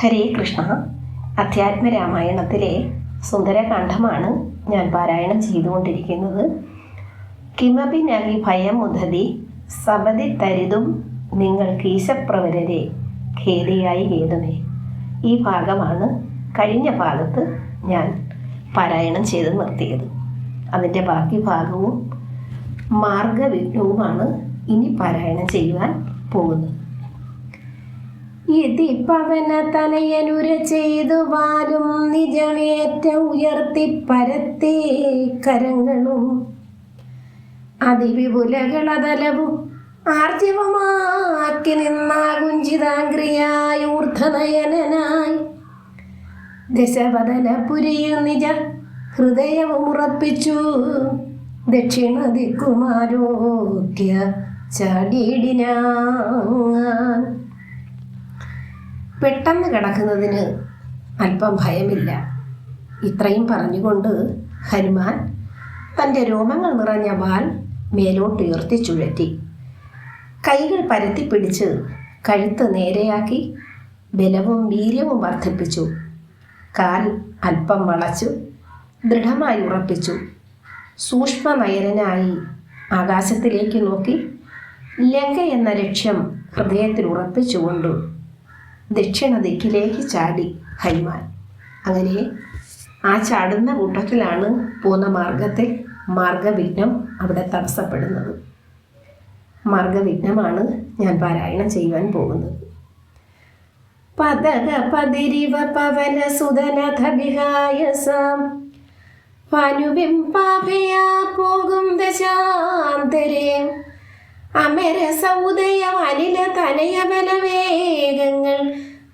ഹരേ കൃഷ്ണ. അധ്യാത്മരാമായണത്തിലെ സുന്ദരകാന്ഡമാണ് ഞാൻ പാരായണം ചെയ്തുകൊണ്ടിരിക്കുന്നത്. കിമപി നവി ഭയം മുതതി സബതി തരിതും നിങ്ങൾ കീശപ്രവരരെ ഖേദിയായി ഏതുമേ? ഈ ഭാഗമാണ് കഴിഞ്ഞ ഭാഗത്ത് ഞാൻ പാരായണം ചെയ്ത് നിർത്തിയത്. അതിന്റെ ബാക്കി ഭാഗവും മാർഗവിഘ്നവുമാണ് ഇനി പാരായണം ചെയ്യുവാൻ പോകുന്നത്. ഇതി പവന തനയനുര ചെയ്തു വാലും നിജമേറ്റ ഉയർത്തി പരത്തേ കരങ്ങളും. അതിവിപുലകളതലവും ആർജവമാക്കി നിന്നാ കുഞ്ചിതാംഗ്രിയായി ഊർധനയനായി ദശവദന പുരിയിൽ നിജ ഹൃദയവും ഉറപ്പിച്ചു. ദക്ഷിണ ദിക്കുമാരോഗ്യ ചാടിയിടിനാൻ പെട്ടെന്ന് കിടക്കുന്നതിന് അല്പം ഭയമില്ല. ഇത്രയും പറഞ്ഞുകൊണ്ട് ഹനുമാൻ തന്റെ രോമങ്ങൾ നിറഞ്ഞ വാൽ മേലോട്ട് ഉയർത്തി ചുഴറ്റി. കൈകൾ പരത്തി പിടിച്ച് കഴുത്ത് നേരെയാക്കി ബലവും വീര്യവും വർദ്ധിപ്പിച്ചു. കാൽ അല്പം വളച്ചു ദൃഢമായി ഉറപ്പിച്ചു. സൂക്ഷ്മനയനായി ആകാശത്തിലേക്ക് നോക്കി ലങ്ക എന്ന ലക്ഷ്യം ഹൃദയത്തിൽ ഉറപ്പിച്ചുകൊണ്ടു ദക്ഷിണ ദിക്കിലേക്ക് ചാടി. ഹനുമാൻ അങ്ങനെ ആ ചാടുന്ന കൂട്ടത്തിലാണ് പോകുന്ന മാർഗത്തിൽ മാർഗവിഘ്നം അവിടെ തടസ്സപ്പെടുന്നത്. മാർഗവിഘ്നമാണ് ഞാൻ പാരായണം ചെയ്യുവാൻ പോകുന്നത്. പതക പതിരിവ പവന പാനുബിംബാഭയാ പോകും ദശാന്തരേ. അമര സൗദയ അനില തനയ ബലവേഗങ്ങൾ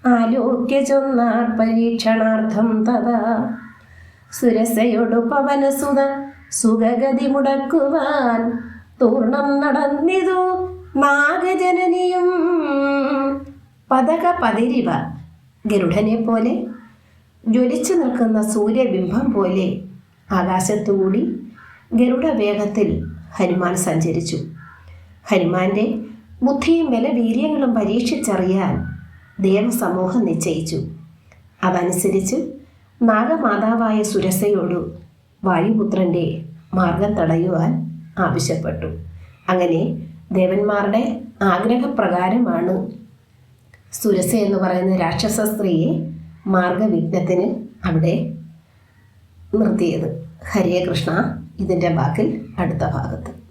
ആലോക്യ ചൊന്നാർ പരീക്ഷണാർത്ഥം തഥാ. സുരസയോടു പവനസുത സുഖഗതി മുടക്കുവാൻ തൂർണം നടന്നിതു നാഗജനനിയും. പതക പതിരിവ ഗരുഡനെ പോലെ ജ്വലിച്ചു നിൽക്കുന്ന സൂര്യബിംബം പോലെ ആകാശത്തുകൂടി ഗരുഡ വേഗത്തിൽ ഹനുമാൻ സഞ്ചരിച്ചു. ഹനുമാന്റെ ബുദ്ധിയും ബലവീര്യങ്ങളും പരീക്ഷിച്ചറിയാൻ ദേവസമൂഹം നിശ്ചയിച്ചു. അതനുസരിച്ച് നാഗമാതാവായ സുരസയോടു വായുപുത്രന്റെ മാർഗം തടയുവാൻ ആവശ്യപ്പെട്ടു. അങ്ങനെ ദേവന്മാരുടെ ആഗ്രഹപ്രകാരമാണ് സുരസ എന്ന് പറയുന്ന രാക്ഷസ സ്ത്രീയെ മാർഗവിഘ്നത്തിന് അവിടെ നിർത്തിയത്. ഹരേ കൃഷ്ണ ഇതിന്റെ ബാക്കിൽ അടുത്ത ഭാഗത്ത്.